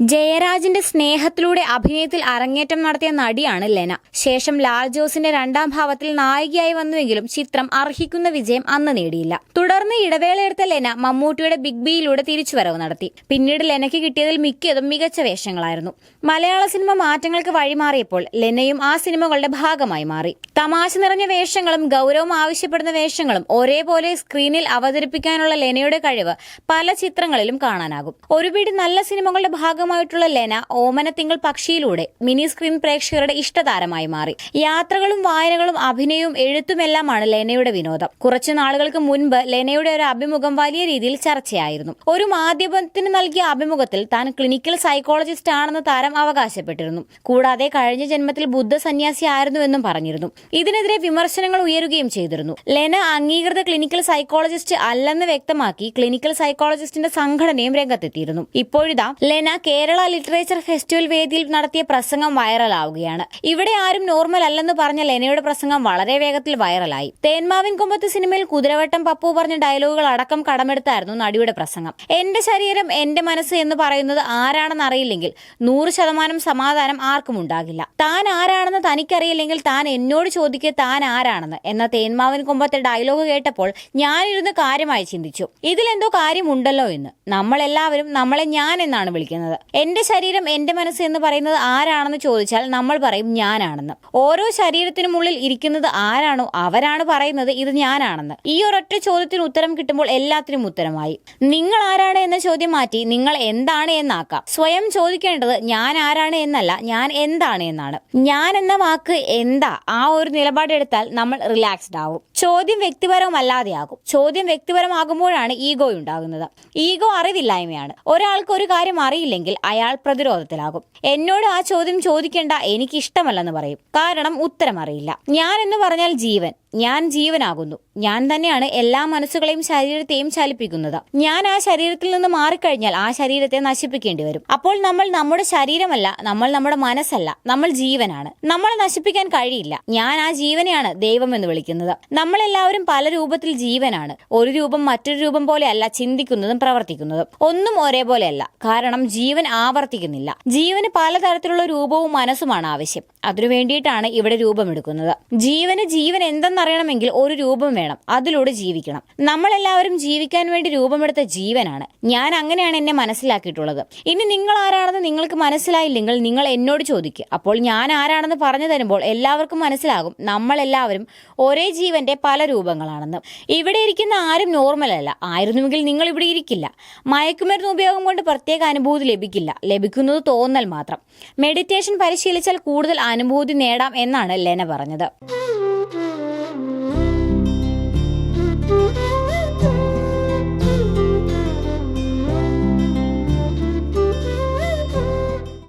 ജയരാജിന്റെ സ്നേഹത്തിലൂടെ അഭിനയത്തിൽ അരങ്ങേറ്റം നടത്തിയ നടിയാണ് ലെന. ശേഷം ലാൽ ജോസിന്റെ രണ്ടാം ഭാവത്തിൽ നായികയായി വന്നുവെങ്കിലും ചിത്രം അർഹിക്കുന്ന വിജയം അന്ന് നേടിയില്ല. തുടർന്ന് ഇടവേളയെടുത്ത ലെന മമ്മൂട്ടിയുടെ ബിഗ് ബിയിലൂടെ തിരിച്ചുവരവ് നടത്തി. പിന്നീട് ലെനയ്ക്ക് കിട്ടിയതിൽ മിക്കതും മികച്ച വേഷങ്ങളായിരുന്നു. മലയാള സിനിമ മാറ്റങ്ങൾക്ക് വഴിമാറിയപ്പോൾ ലെനയും ആ സിനിമകളുടെ ഭാഗമായി മാറി. തമാശ നിറഞ്ഞ വേഷങ്ങളും ഗൗരവം ആവശ്യപ്പെടുന്ന വേഷങ്ങളും ഒരേപോലെ സ്ക്രീനിൽ അവതരിപ്പിക്കാനുള്ള ലെനയുടെ കഴിവ് പല ചിത്രങ്ങളിലും കാണാനാകും. ഒരുപിടി നല്ല സിനിമകളുടെ ഭാഗമായിട്ടുള്ള ലെന ഓമനത്തിങ്കൾ തിങ്കൾ പക്ഷിയിലൂടെ മിനി സ്ക്രീൻ പ്രേക്ഷകരുടെ ഇഷ്ടതാരമായി മാറി. യാത്രകളും വായനകളും അഭിനയവും എഴുത്തുമെല്ലാമാണ് ലെനയുടെ വിനോദം. കുറച്ചു നാളുകൾക്ക് മുൻപ് ലെനയുടെ ഒരു അഭിമുഖം വലിയ രീതിയിൽ ചർച്ചയായിരുന്നു. ഒരു മാധ്യമത്തിന് നൽകിയ അഭിമുഖത്തിൽ താൻ ക്ലിനിക്കൽ സൈക്കോളജിസ്റ്റ് ആണെന്ന് താരം അവകാശപ്പെട്ടിരുന്നു. കൂടാതെ കഴിഞ്ഞ ജന്മത്തിൽ ബുദ്ധ സന്യാസി ആയിരുന്നുവെന്നും പറഞ്ഞിരുന്നു. ഇതിനെതിരെ വിമർശനങ്ങൾ ഉയരുകയും ചെയ്തിരുന്നു. ലെന അംഗീകൃത ക്ലിനിക്കൽ സൈക്കോളജിസ്റ്റ് അല്ലെന്ന് വ്യക്തമാക്കി ക്ലിനിക്കൽ സൈക്കോളജിസ്റ്റിന്റെ സംഘടനയും രംഗത്തെത്തിയിരുന്നു. ഇപ്പോഴിതാ ലെന കേരള ലിറ്ററേച്ചർ ഫെസ്റ്റിവൽ വേദിയിൽ നടത്തിയ പ്രസംഗം വൈറലാവുകയാണ്. ഇവിടെ ആരും നോർമൽ അല്ലെന്ന് പറഞ്ഞ ലെനയുടെ പ്രസംഗം വളരെ വേഗത്തിൽ വൈറലായി. തേന്മാവിൻ കുമ്പത്ത് സിനിമയിൽ കുതിരവട്ടം പപ്പു പറഞ്ഞ ഡയലോഗുകൾ അടക്കം കടമെടുത്തായിരുന്നു നടിയുടെ പ്രസംഗം. എന്റെ ശരീരം എന്റെ മനസ്സ് എന്ന് പറയുന്നത് ആരാണെന്ന് അറിയില്ലെങ്കിൽ നൂറ് ശതമാനം സമാധാനം ആർക്കും ഉണ്ടാകില്ല. താൻ ആരാണെന്ന് തനിക്കറിയില്ലെങ്കിൽ താൻ എന്നോട് ചോദിക്കുക താൻ ആരാണെന്ന് എന്ന തേന്മാവൻ കുമ്പത്തെ ഡയലോഗ് കേട്ടപ്പോൾ ഞാനിരുന്ന് കാര്യമായി ചിന്തിച്ചു. ഇതിലെന്തോ കാര്യമുണ്ടല്ലോ എന്ന്. നമ്മളെല്ലാവരും നമ്മളെ ഞാൻ എന്നാണ് വിളിക്കുന്നത്. എന്റെ ശരീരം എന്റെ മനസ്സ് എന്ന് പറയുന്നത് ആരാണെന്ന് ചോദിച്ചാൽ നമ്മൾ പറയും ഞാനാണെന്ന്. ഓരോ ശരീരത്തിനുമുള്ളിൽ ഇരിക്കുന്നത് ആരാണോ അവരാണ് പറയുന്നത് ഇത് ഞാനാണെന്ന്. ഈ ഒരൊറ്റ ചോദ്യത്തിന് ഉത്തരം കിട്ടുമ്പോൾ എല്ലാത്തിനും ഉത്തരമായി. നിങ്ങൾ ആരാണ് എന്ന ചോദ്യം മാറ്റി നിങ്ങൾ എന്താണ് എന്നാക്കാം. സ്വയം ചോദിക്കേണ്ടത് ഞാൻ ആരാണ് എന്നല്ല ഞാൻ എന്താണ് എന്നാണ്. ഞാൻ എന്ന വാക്ക് എന്താ? ആ ഒരു നിലപാടെടുത്താൽ നമ്മൾ റിലാക്സ്ഡ് ആവും. ചോദ്യം വ്യക്തിപരമല്ലാതെയാകും ചോദ്യം വ്യക്തിപരമാകുമ്പോഴാണ് ഈഗോ ഉണ്ടാകുന്നത്. ഈഗോ അറിവില്ലായ്മയാണ്. ഒരാൾക്ക് ഒരു കാര്യം അറിയില്ലെങ്കിൽ അയാൾ പ്രതിരോധത്തിലാകും. എന്നോട് ആ ചോദ്യം ചോദിക്കേണ്ട എനിക്ക് ഇഷ്ടമല്ലെന്ന് പറയും. കാരണം ഉത്തരം അറിയില്ല. ഞാൻ എന്ന് പറഞ്ഞാൽ ജീവൻ. ഞാൻ ജീവനാകുന്നു. ഞാൻ തന്നെയാണ് എല്ലാ മനസ്സുകളെയും ശരീരത്തെയും ചലിപ്പിക്കുന്നത്. ഞാൻ ആ ശരീരത്തിൽ നിന്ന് മാറിക്കഴിഞ്ഞാൽ ആ ശരീരത്തെ നശിപ്പിക്കേണ്ടി വരും. അപ്പോൾ നമ്മൾ നമ്മുടെ ശരീരമല്ല നമ്മൾ നമ്മുടെ മനസ്സല്ല നമ്മൾ ജീവനാണ്. നമ്മൾ നശിപ്പിക്കാൻ കഴിയില്ല. ഞാൻ ആ ജീവനെയാണ് ദൈവം എന്ന് വിളിക്കുന്നത്. നമ്മളെല്ലാവരും പല രൂപത്തിൽ ജീവനാണ്. ഒരു രൂപം മറ്റൊരു രൂപം പോലെയല്ല ചിന്തിക്കുന്നതും പ്രവർത്തിക്കുന്നതും. ഒന്നും ഒരേപോലെയല്ല. കാരണം ജീവൻ ആവർത്തിക്കുന്നില്ല. ജീവന് പലതരത്തിലുള്ള രൂപവും മനസ്സുമാണ് ആവശ്യം. അതിനു വേണ്ടിയിട്ടാണ് ഇവിടെ രൂപമെടുക്കുന്നത്. ജീവന് ജീവൻ എന്തെന്നറിയണമെങ്കിൽ ഒരു രൂപം വേണം. അതിലൂടെ ജീവിക്കണം. നമ്മളെല്ലാവരും ജീവിക്കാൻ വേണ്ടി രൂപമെടുത്ത ജീവനാണ്. ഞാൻ അങ്ങനെയാണ് എന്നെ മനസ്സിലാക്കിയിട്ടുള്ളത്. ഇനി നിങ്ങൾ ആരാണെന്ന് നിങ്ങൾക്ക് മനസ്സിലായില്ലെങ്കിൽ നിങ്ങൾ എന്നോട് ചോദിക്കുക അപ്പോൾ ഞാൻ ആരാണെന്ന് പറഞ്ഞു തരുമ്പോൾ എല്ലാവർക്കും മനസ്സിലാകും. നമ്മളെല്ലാവരും ഒരേ ജീവന്റെ പല രൂപങ്ങളാണെന്ന്. ഇവിടെ ഇരിക്കുന്ന ആരും നോർമൽ അല്ല. ആയിരുന്നുവെങ്കിൽ നിങ്ങൾ ഇവിടെ ഇരിക്കില്ല. മയക്കുമരുന്ന് ഉപയോഗം കൊണ്ട് പ്രത്യേക അനുഭൂതി ലഭിക്കില്ല. ലഭിക്കുന്നത് തോന്നൽ മാത്രം. മെഡിറ്റേഷൻ പരിശീലിച്ചാൽ കൂടുതൽ അനുഭൂതി നേടാം എന്നാണ് ലെന പറഞ്ഞത്.